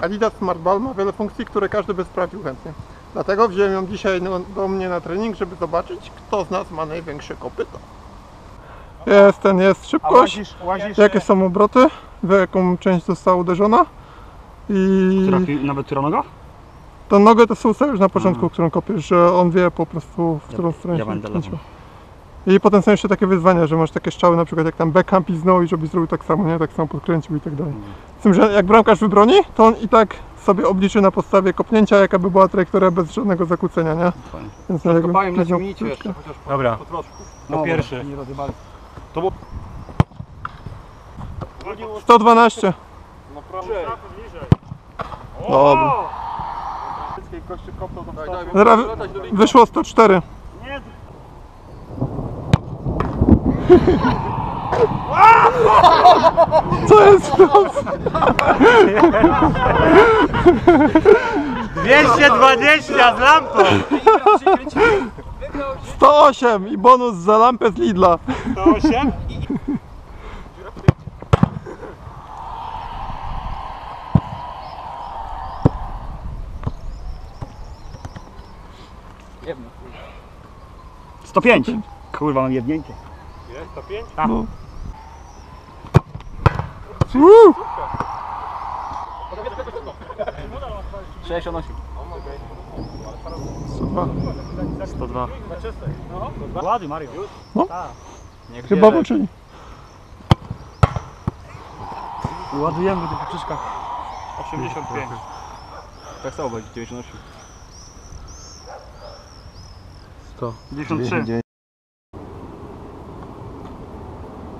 Adidas Smart Ball ma wiele funkcji, które każdy by sprawdził chętnie. Dlatego wziąłem ją dzisiaj do mnie na trening, żeby zobaczyć, kto z nas ma największe kopyto. Jest ten, jest szybkość. łazisz, łazisz Jakie są obroty? W jaką część została uderzona? I Która, nawet która noga? tą nogę to sobie ustawisz na początku, którą kopiesz, że on wie po prostu, w którą stronę ja się będę. I potem są jeszcze takie wyzwania, że masz takie strzały, na przykład jak tam backhand piznął i żebyś zrobił tak samo, nie? Tak samo podkręcił i tak dalej. Z tym, że jak bramkarz wybroni, to on i tak sobie obliczy na podstawie kopnięcia, jaka by była trajektoria bez żadnego zakłócenia, nie? Więc na Kopałem na jeszcze, chociaż po, Dobra. po troszku. No pierwszy. Nie rozjebali. 112. No proszę. Dobra. Wszystkie kości Daj, daj, wyszło 104. Co jest to? 220 z lampą! 108 i bonus za lampę z Lidla. 108? Jedno. 105. Kurwa, mam jednięcie. Jest 105? No. Uuu, 68. super. 102. Ładuj Mario. No. Tak. Niech Chyba włączyli. Ładujemy do poprzeczka. 85. Tak samo będzie 98. 93.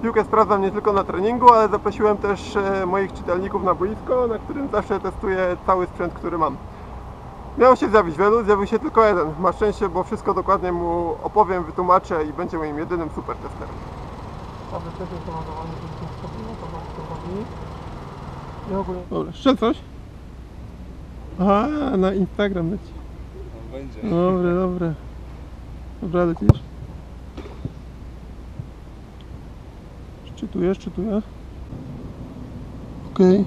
Piłkę sprawdzam nie tylko na treningu, ale zaprosiłem też e, moich czytelników na boisko, na którym zawsze testuję cały sprzęt, który mam. Miało się zjawić wielu, zjawił się tylko jeden. Ma szczęście, bo wszystko dokładnie mu opowiem, wytłumaczę i będzie moim jedynym super testerem. Dobra, jeszcze coś? Aha, na Instagram leci. Będzie. Dobre, dobre. Dobra, lecisz? Czytuję, czytuję. Okej.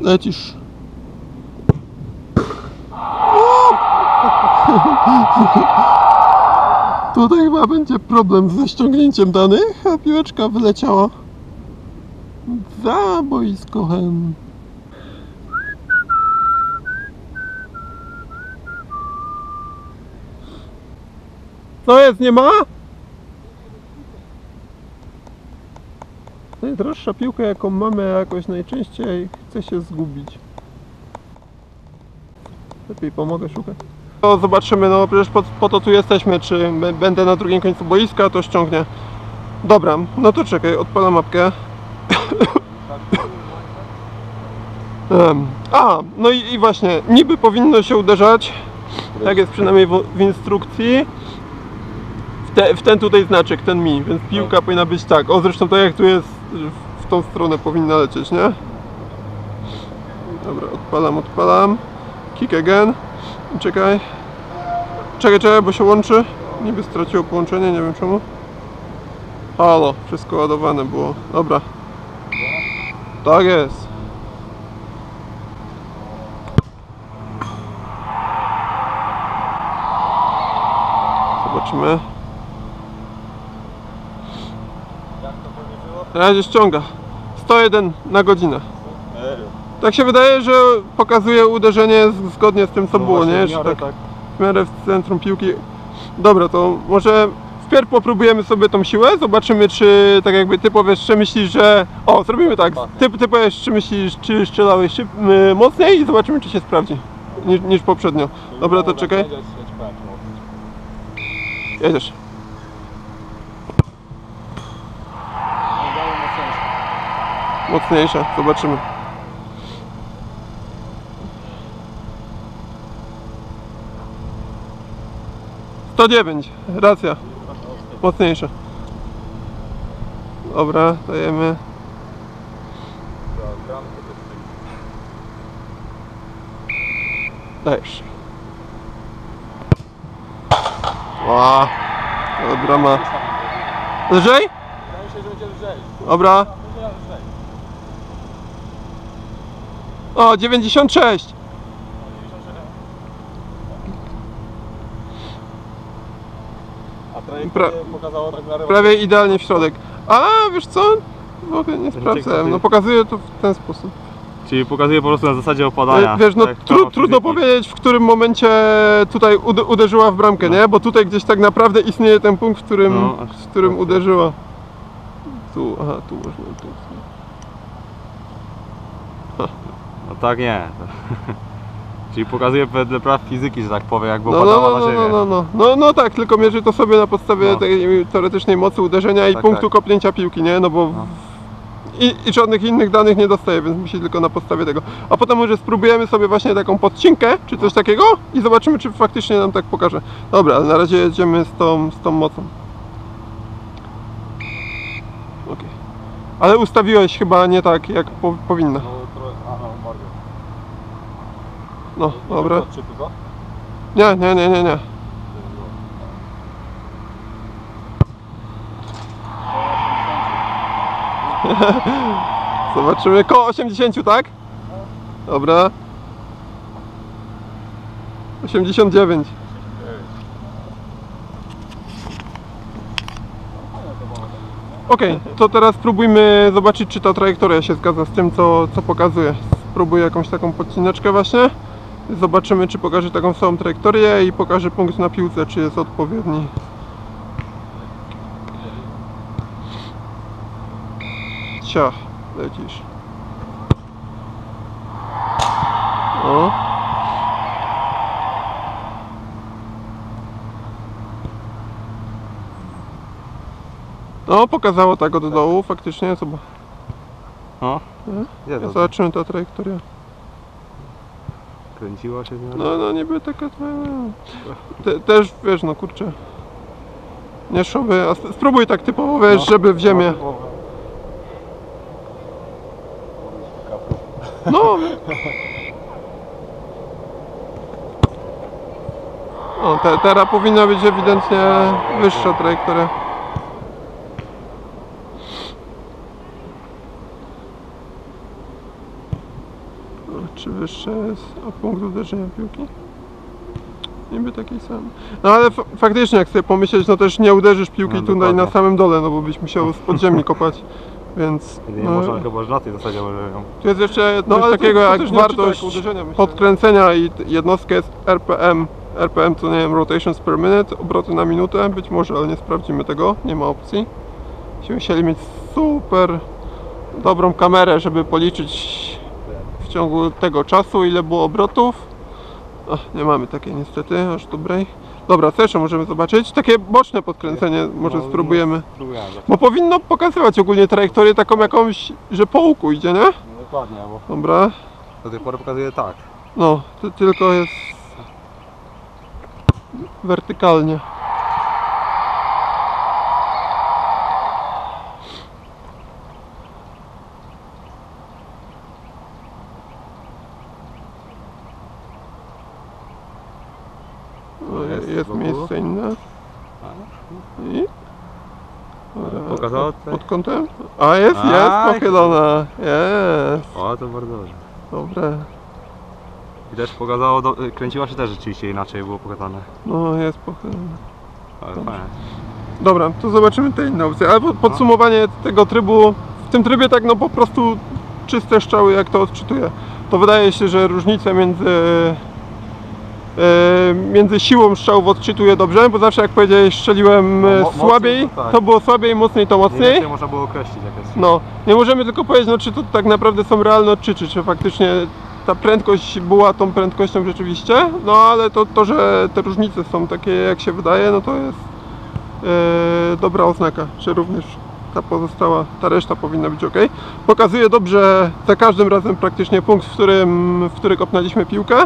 Lecisz. Tutaj chyba będzie problem ze ściągnięciem danych, a piłeczka wyleciała za boisko hen. Co jest, nie ma? Najdroższa piłka jaką mamy jakoś najczęściej chce się zgubić. Lepiej pomogę szukać. To zobaczymy, no przecież po, po to tu jesteśmy, czy będę na drugim końcu boiska, to ściągnie. Dobra, no to czekaj, odpalam mapkę. A, no i, i właśnie, niby powinno się uderzać, tak jest przynajmniej w, w instrukcji, w, te, w ten tutaj znaczek, ten mi, więc piłka powinna być tak. O, zresztą tak jak tu jest, w- tą stronę powinna lecieć, nie? Dobra, odpalam, odpalam. Kick again. Czekaj. Czekaj, czekaj, bo się łączy. Niby straciło połączenie, nie wiem czemu. Halo, wszystko ładowane było. Dobra. Tak jest. Zobaczymy. Na razie ściąga. 101 na godzinę. Tak się wydaje, że pokazuje uderzenie z- zgodnie z tym co było, nie? Że tak w miarę w centrum piłki. Dobra, to może wpierw popróbujemy sobie tą siłę, zobaczymy czy tak jakby ty powiesz, czy myślisz, że... O, zrobimy tak, ty, ty powiesz, czy myślisz, czy strzelałeś szyb... y, mocniej i zobaczymy, czy się sprawdzi niż, niż poprzednio. Dobra, to czekaj. Jedziesz. Mocniejsze, zobaczymy. To dziewięć, racja. Mocniejsze. Dobra, dajemy. Dajesz. Ła, dobra ma. Lżej? Wydaje się, że będzie lżej. Dobra. O, 96! A Pra- pokazało tak na Prawie idealnie w środek. A, wiesz co? W ogóle nie sprawdzałem. No pokazuję to w ten sposób. Czyli pokazuje po prostu na zasadzie opadania. E, Wiesz, no tak, tru, trudno powiedzieć, w którym momencie tutaj ud uderzyła w bramkę, nie? Bo tutaj gdzieś tak naprawdę istnieje ten punkt, w którym, No, w którym uderzyła. Tu, aha, tu można, tu. No tak nie. Czyli pokazuje wedle praw fizyki, że tak powiem, jakby No, no, opadała no, na no, ziemię. no, no, no, no tak, tylko mierzy to sobie na podstawie No. tej teoretycznej mocy uderzenia i Tak, punktu tak. kopnięcia piłki, nie? No bo No. i, i żadnych innych danych nie dostaje, więc musi tylko na podstawie tego. A potem może spróbujemy sobie właśnie taką podcinkę, czy coś takiego i zobaczymy, czy faktycznie nam tak pokaże. Dobra, ale na razie jedziemy z tą, z tą mocą. Okej. Ale ustawiłeś chyba nie tak, jak po, powinna. No, bardzo. No, dobra. Nie, nie, nie, nie, nie. Zobaczymy. Koło 80, tak? Dobra. 89. Okej, to teraz spróbujmy zobaczyć, czy ta trajektoria się zgadza z tym, co, co pokazuje. Spróbuję jakąś taką podcineczkę właśnie. Zobaczymy, czy pokaże taką samą trajektorię i pokaże punkt na piłce, czy jest odpowiedni. Ciach, lecisz. O. No, pokazało tak od dołu, faktycznie, zobacz. No. To? Zobaczymy ta trajektoria. Kręciło się miarę? No, no niby taka. Te, też, wiesz, no kurczę. Nie szoby, a sp- spróbuj tak typowo, wiesz, żeby w ziemię. No. O, te, teraz powinna być ewidentnie wyższa trajektoria. O, Czy wyższa jest od punktu uderzenia piłki? Niby taki sam. No ale faktycznie, jak sobie pomyśleć, no też nie uderzysz piłki No, tutaj dokładnie. na samym dole, no bo byś musiał z podziemi kopać. Więc. Nie no, można chyba na tej zasadzie może ją. tu jest jeszcze No, coś takiego to- to jak wartość myślę. podkręcenia i jednostka jest RPM. RPM to nie wiem, rotations per minute, obroty na minutę, być może, ale nie sprawdzimy tego, nie ma opcji. Będziemy musieli mieć super dobrą kamerę, żeby policzyć w ciągu tego czasu, ile było obrotów. Ach, nie mamy takiej niestety, aż dobrej. Dobra, co jeszcze możemy zobaczyć? Takie boczne podkręcenie może No, spróbujemy. Bo powinno pokazywać ogólnie trajektorię taką jakąś, że po łuku idzie, nie? No dokładnie, bo Dobra, do tej pory pokazuje tak. no, ty, tylko jest wertykalnie. No, Jest jest, jest wokół. miejsce inne. I? Dobra, Pokazało pod, tutaj? pod kątem? A jest, Aj. jest pochylona. Jest. O, to bardzo dobrze. Dobre. I też pokazało, do... kręciła się też rzeczywiście inaczej było pokazane. No, jest pochylona. Ale Dobrze. fajnie. Dobra, to zobaczymy te inne opcje. Ale po- podsumowanie tego trybu, w tym trybie tak no po prostu czyste strzały jak to odczytuje. To wydaje się, że różnice między między siłą strzałów odczytuje dobrze, bo zawsze jak powiedziałeś strzeliłem No, e, mo- mocniej słabiej, to tak. to było słabiej, mocniej to mocniej. więcej można było określić jak jest. No, nie możemy tylko powiedzieć, no, czy to tak naprawdę są realne odczyty, czy faktycznie ta prędkość była tą prędkością rzeczywiście, no ale to, to że te różnice są takie jak się wydaje, no to jest e, dobra oznaka, że również ta pozostała, ta reszta powinna być ok. Pokazuje dobrze za każdym razem praktycznie punkt, w którym, w który kopnęliśmy piłkę.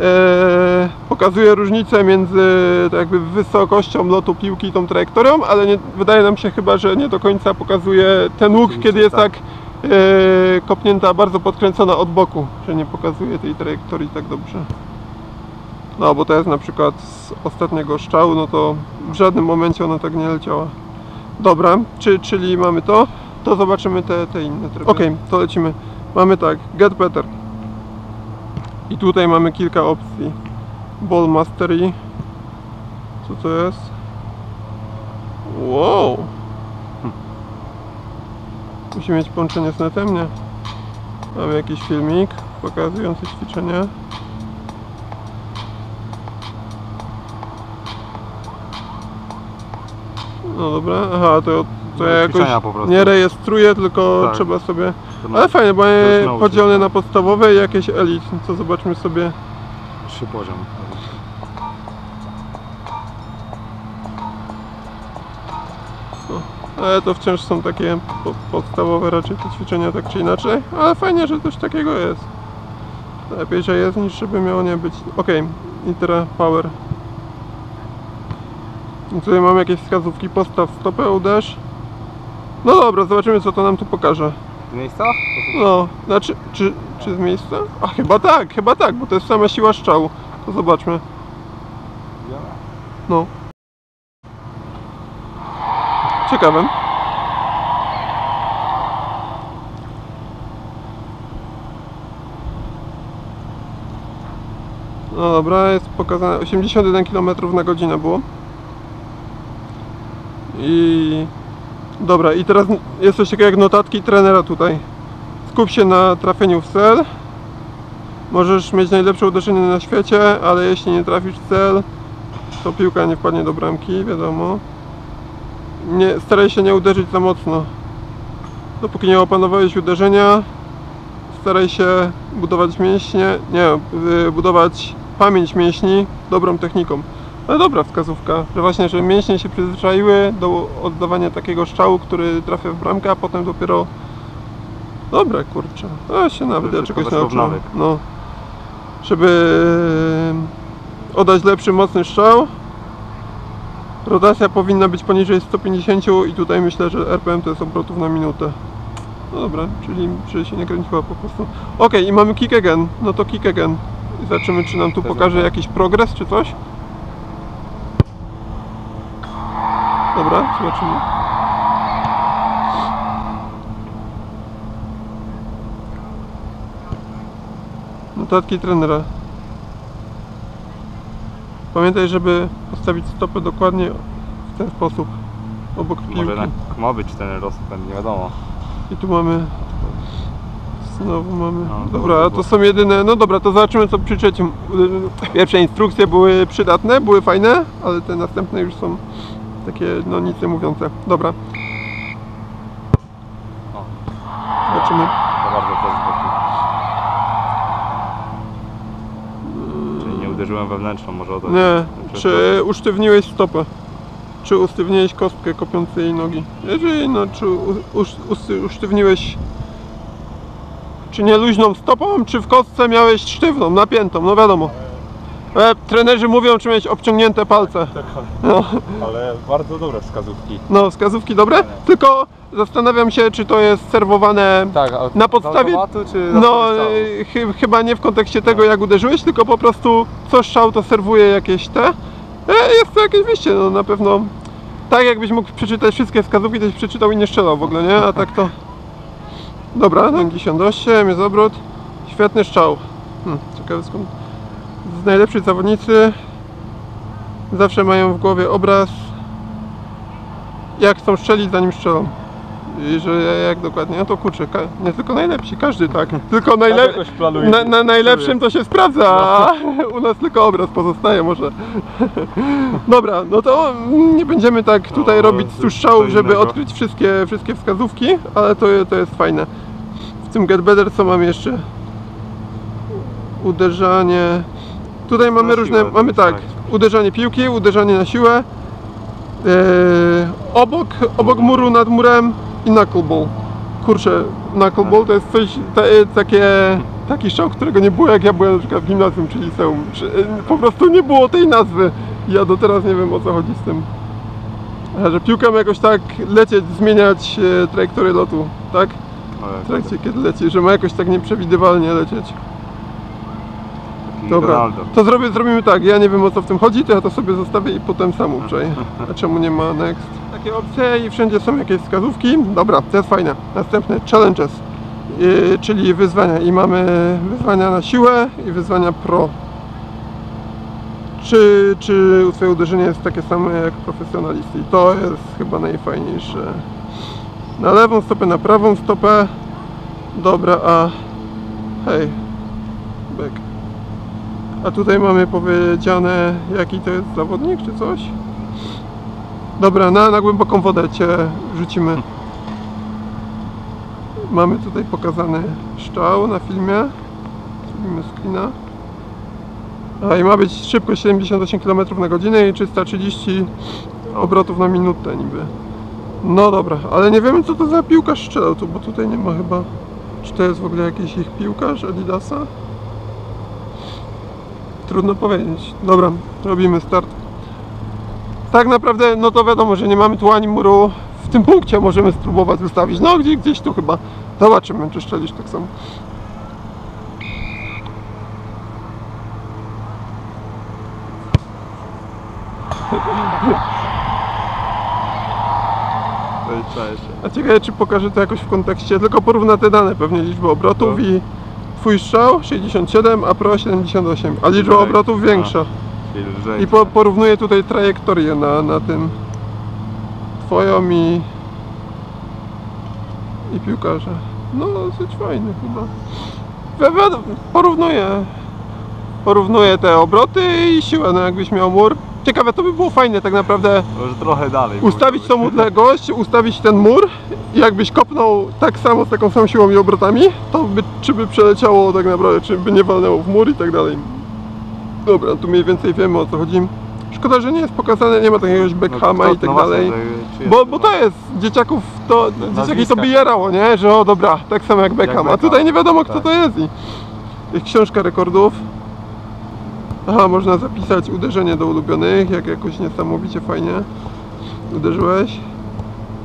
E, pokazuje różnicę między tak jakby wysokością lotu piłki i tą trajektorią, ale nie, wydaje nam się chyba, że nie do końca pokazuje ten łuk, kiedy jest tak, tak. e, kopnięta, bardzo podkręcona od boku, że nie pokazuje tej trajektorii tak dobrze. No, bo to jest na przykład z ostatniego strzału, no to w żadnym momencie ona tak nie leciała. Dobra, czy, czyli mamy to, to zobaczymy te, te inne tryby. Okej, to lecimy. Mamy tak, get better. I tutaj mamy kilka opcji. Ball Mastery. Co to jest? Wow! Musi mieć połączenie z netem, nie? Mamy jakiś filmik pokazujący ćwiczenie. No dobra, aha, to, to ja jakoś Ćwiczenia nie rejestruję, tylko Tak. trzeba sobie... To Ale fajnie, bo to mamy jest podzielone na podstawowe i jakieś elit, to zobaczmy sobie. trzy poziom. Ale to wciąż są takie po, podstawowe raczej te ćwiczenia tak czy inaczej, ale fajnie, że coś takiego jest. Lepiej, że jest niż żeby miało nie być. Ok, Intera Power. I tutaj mam jakieś wskazówki, postaw stopę, uderz. No dobra, zobaczymy co to nam tu pokaże. Miejsca? No, znaczy, czy, czy z miejsca? A chyba tak, chyba tak, bo to jest sama siła strzału. To zobaczmy. No. Ciekawym. No dobra, jest pokazane 81 km na godzinę było. I dobra, i teraz jest coś takiego jak notatki trenera tutaj. Skup się na trafieniu w cel. Możesz mieć najlepsze uderzenie na świecie, ale jeśli nie trafisz w cel, to piłka nie wpadnie do bramki, wiadomo. Nie, staraj się nie uderzyć za mocno. Dopóki nie opanowałeś uderzenia, staraj się budować mięśnie, nie, y, budować pamięć mięśni dobrą techniką. Ale dobra wskazówka, że właśnie, że mięśnie się przyzwyczaiły do oddawania takiego strzału, który trafia w bramkę, a potem dopiero... Dobre, kurczę. To się nawet ja czegoś nauczyłem. No. Żeby oddać lepszy, mocny strzał, rotacja powinna być poniżej 150 i tutaj myślę, że RPM to jest obrotów na minutę. No dobra, czyli, czyli się nie kręciła po prostu. Ok, i mamy kick again. No to kick again. I zobaczymy, czy nam tu pokaże dobra. jakiś progres, czy coś. Dobra, zobaczymy. Notatki trenera. Pamiętaj, żeby postawić stopę dokładnie w ten sposób. Obok piłki. Może jednak ma być ten rozpęd, nie wiadomo. I tu mamy. Znowu mamy. No, dobra, to są jedyne. No dobra, to zobaczymy co przy trzecim. Pierwsze instrukcje były przydatne, były fajne, ale te następne już są takie no nic nie mówiące. Dobra. Zobaczymy. To bardzo też. Czyli nie uderzyłem wewnętrzną, może o to Nie. Czy usztywniłeś stopę? Czy usztywniłeś kostkę kopiącej nogi? Jeżeli no, czy usz- usztywniłeś czy nie luźną stopą, czy w kostce miałeś sztywną, napiętą, no wiadomo. E, trenerzy mówią, czy mieć obciągnięte palce. No, Ale bardzo dobre wskazówki. no, wskazówki dobre, tylko zastanawiam się, czy to jest serwowane Tak, na podstawie... czy No, y, chy- chyba nie w kontekście tego, jak uderzyłeś, tylko po prostu co strzał to serwuje jakieś te. E, jest to jakieś wyjście, no na pewno. Tak jakbyś mógł przeczytać wszystkie wskazówki, to byś przeczytał i nie strzelał w ogóle, nie? A tak to... Dobra, nogi 8, jest obrót. Świetny strzał. Hmm, ciekawe skąd... Najlepsi zawodnicy zawsze mają w głowie obraz jak chcą strzelić zanim strzelą. I że jak dokładnie, no to kurczę, nie tylko najlepsi, każdy tak. Tylko najle- jakoś planuje, na, na najlepszym to się sprawdza, a No. u nas tylko obraz pozostaje może. Dobra, no to nie będziemy tak tutaj No, robić strzałów, żeby odkryć wszystkie, wszystkie wskazówki, ale to, to jest fajne. W tym Get Better co mamy jeszcze? Uderzanie. Tutaj mamy Na różne, siłę, mamy tak, tak. uderzanie piłki, uderzanie na siłę, Eee, obok, obok muru, nad murem i knuckleball. Kurczę, knuckleball to jest coś, te, takie, taki strzał, którego nie było jak ja byłem na przykład w gimnazjum czy liceum. Czy, e, po prostu nie było tej nazwy. Ja do teraz nie wiem o co chodzi z tym. Że piłka ma jakoś tak lecieć, zmieniać e, trajektorię lotu, tak? W trakcie kiedy leci, że ma jakoś tak nieprzewidywalnie lecieć. Dobra, Ronaldo. to zrobię, zrobimy tak, ja nie wiem o co w tym chodzi, to ja to sobie zostawię i potem sam uprzej. A czemu nie ma next? Takie opcje i wszędzie są jakieś wskazówki. Dobra, to jest fajne. Następne, challenges. yy, czyli wyzwania. I mamy wyzwania na siłę i wyzwania pro. Czy, czy twoje uderzenie jest takie samo jak profesjonalisty? I to jest chyba najfajniejsze. Na lewą stopę, na prawą stopę. Dobra, a hej, back. A tutaj mamy powiedziane, jaki to jest zawodnik, czy coś? Dobra, na, na głęboką wodę cię rzucimy. Mamy tutaj pokazany szczał na filmie. Zrobimy screena. A i ma być szybkość 78 km na godzinę i 330 obrotów na minutę niby. No dobra, ale nie wiemy co to za piłkarz strzelał tu, bo tutaj nie ma chyba... Czy to jest w ogóle jakiś ich piłkarz Adidasa? Trudno powiedzieć. Dobra, robimy start. Tak naprawdę, no to wiadomo, że nie mamy tu ani muru. W tym punkcie możemy spróbować ustawić. No gdzieś, gdzieś tu chyba. Zobaczymy, czy szczelisz tak samo. Cześć. A ciekawe, czy pokażę to jakoś w kontekście, tylko porówna te dane, pewnie liczbę obrotów i twój strzał 67, a pro 78, a liczba obrotów większa. I po, porównuję tutaj trajektorię na, na tym twoją i i piłkarza. No dosyć fajny chyba. Porównuję porównuję te obroty i siłę, no jakbyś miał mur. Ciekawe, to by było fajne tak naprawdę Może trochę dalej. ustawić tą odległość, ustawić ten mur i jakbyś kopnął tak samo z taką samą siłą i obrotami, to by, czy by przeleciało tak naprawdę, czy by nie walnęło w mur i tak dalej. Dobra, tu mniej więcej wiemy o co chodzi. Szkoda, że nie jest pokazane, nie ma takiegoś No, Beckhama to- i tak no właśnie, dalej. jest Bo, bo to jest, dzieciaków to, dzieciaki to Nazwiska. by jarało, nie? Że o dobra, tak samo jak Beckham, a Beckham, tutaj nie wiadomo kto tak. to jest i jest książka rekordów. Aha, można zapisać uderzenie do ulubionych, jak jakoś niesamowicie fajnie uderzyłeś.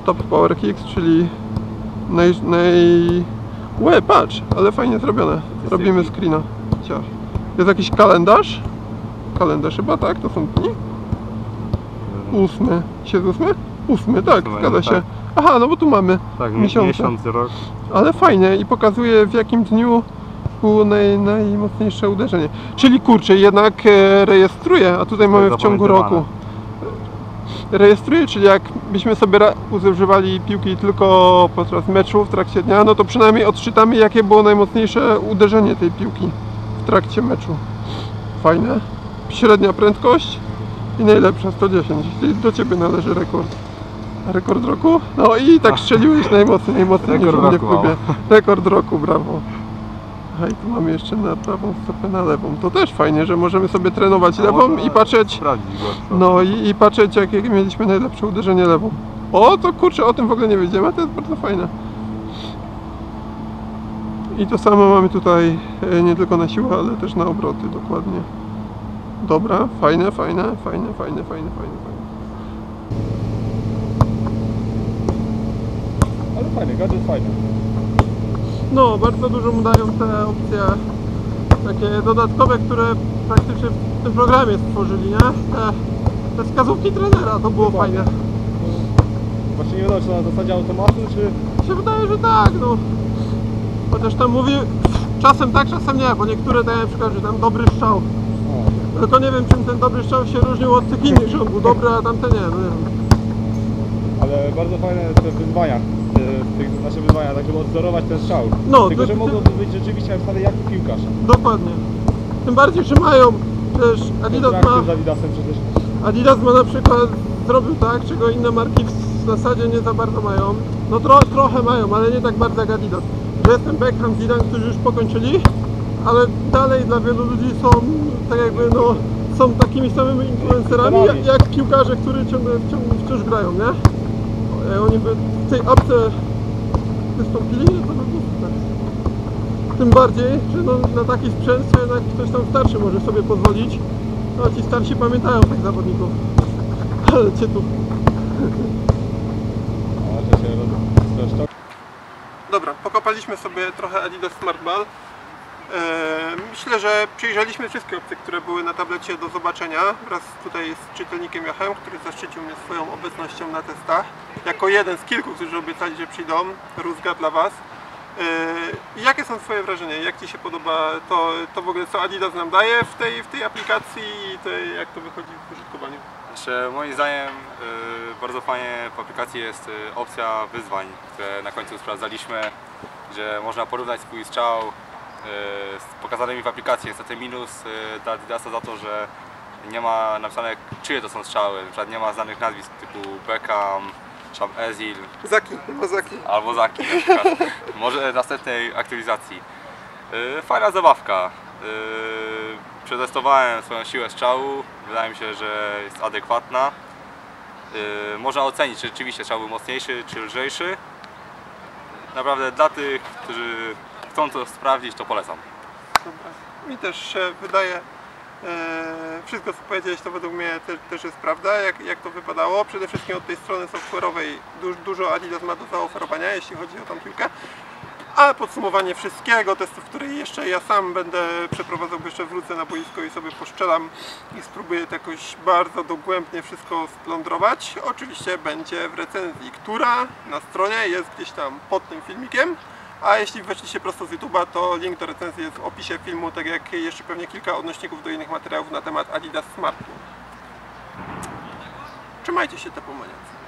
Top Power Kicks, czyli naj... naj... Łe, patrz, ale fajnie zrobione. Robimy screena. Ciach. Jest jakiś kalendarz? Kalendarz chyba, tak? To są dni? Ósmy. Siedz ósmy? Ósmy, tak, zgadza no się. tak. Aha, no bo tu mamy. Tak, miesiące. miesiąc, rok. Ale fajnie i pokazuje w jakim dniu było naj, najmocniejsze uderzenie. Czyli kurczę, jednak e, rejestruje, a tutaj mamy w ciągu roku. Rejestruje, czyli jak byśmy sobie używali piłki tylko podczas meczu w trakcie dnia, no to przynajmniej odczytamy jakie było najmocniejsze uderzenie tej piłki w trakcie meczu. Fajne. Średnia prędkość i najlepsza 110. Czyli do Ciebie należy rekord. Rekord roku? No i tak strzeliłeś najmocniej, najmocniej niż u mnie w klubie. Rekord roku, brawo. A i tu mamy jeszcze na prawą stopę na lewą. To też fajnie, że możemy sobie trenować No, lewą i patrzeć, no i, i patrzeć jakie mieliśmy najlepsze uderzenie lewą. O, to kurczę, o tym w ogóle nie wiedziałem, a to jest bardzo fajne. I to samo mamy tutaj e, nie tylko na siłę, ale też na obroty, dokładnie. Dobra, fajne, fajne, fajne, fajne, fajne, fajne, fajne. Ale fajny, gadżet fajny. No, bardzo dużo mu dają te opcje takie dodatkowe, które praktycznie w tym programie stworzyli, nie? Te, te wskazówki trenera, to było fajne. Właśnie nie wiadomo, czy na zasadzie automatu, czy... Mi się wydaje, że tak, no. Chociaż tam mówi czasem tak, czasem nie, bo niektóre dają na przykład, że tam dobry strzał. Tylko nie wiem, czym ten dobry strzał się różnił od tych innych, że on był dobry, a tamte nie, no nie wiem. Ale bardzo fajne te wyzwania, tych nasze wyzwania, tak żeby odzorować ten strzał. No, Tylko, ty- że mogłoby być rzeczywiście wcale jak piłkarz. Dokładnie. Tym bardziej, że mają też Adidas ma... Z Adidasem przecież. Adidas ma na przykład zrobił tak, czego inne marki w zasadzie nie za bardzo mają. No tro, trochę mają, ale nie tak bardzo jak Adidas. Że jest ten Beckham, Zidane, którzy już pokończyli, ale dalej dla wielu ludzi są tak jakby no są takimi samymi influencerami jak, jak piłkarze, którzy ciągle, ciągle wciąż grają, nie? E, Oni by w tej apce wystąpili, no to super. Tym bardziej, że no, na taki sprzęt jednak ktoś tam starszy może sobie pozwolić. No a ci starsi pamiętają tych zawodników. Ale cię tu. Dobra, pokopaliśmy sobie trochę Adidas Smart Ball. Eee, Myślę, że przyjrzeliśmy wszystkie opcje, które były na tablecie do zobaczenia wraz tutaj z czytelnikiem Jachem, który zaszczycił mnie swoją obecnością na testach. Jako jeden z kilku, którzy obiecali, że przyjdą. Rózga dla Was. Yy, jakie są Twoje wrażenia? Jak Ci się podoba to, to w ogóle co Adidas nam daje w tej, w tej aplikacji i to, jak to wychodzi w użytkowaniu? Znaczy, moim zdaniem y, bardzo fajnie w aplikacji jest opcja wyzwań, które na końcu sprawdzaliśmy, gdzie można porównać swój strzał pokazanymi w aplikacji. Niestety minus y, dla Adidasa za to, że nie ma napisane czyje to są strzały, na nie ma znanych nazwisk typu Beckham, czy tam Ezil, Zaki, chyba Zaki. albo Zaki na przykład. Może następnej aktualizacji. Yy, Fajna zabawka. Przetestowałem swoją siłę strzału. Wydaje mi się, że jest adekwatna. Można ocenić, czy rzeczywiście strzał był mocniejszy, czy lżejszy. Naprawdę dla tych, którzy chcą to sprawdzić, to polecam. Dobra. Mi też się wydaje, e, wszystko co powiedziałeś to według mnie te, też jest prawda, jak, jak to wypadało. Przede wszystkim od tej strony software'owej du, dużo Adidas ma do zaoferowania, jeśli chodzi o tą piłkę. A podsumowanie wszystkiego, testów, które jeszcze ja sam będę przeprowadzał, jeszcze wrócę na boisko i sobie poszczelam i spróbuję to jakoś bardzo dogłębnie wszystko splądrować. Oczywiście będzie w recenzji, która na stronie jest gdzieś tam pod tym filmikiem. A jeśli weszliście prosto z YouTube'a, to link do recenzji jest w opisie filmu, tak jak jeszcze pewnie kilka odnośników do innych materiałów na temat Adidas Smart. Trzymajcie się te pomaniacy.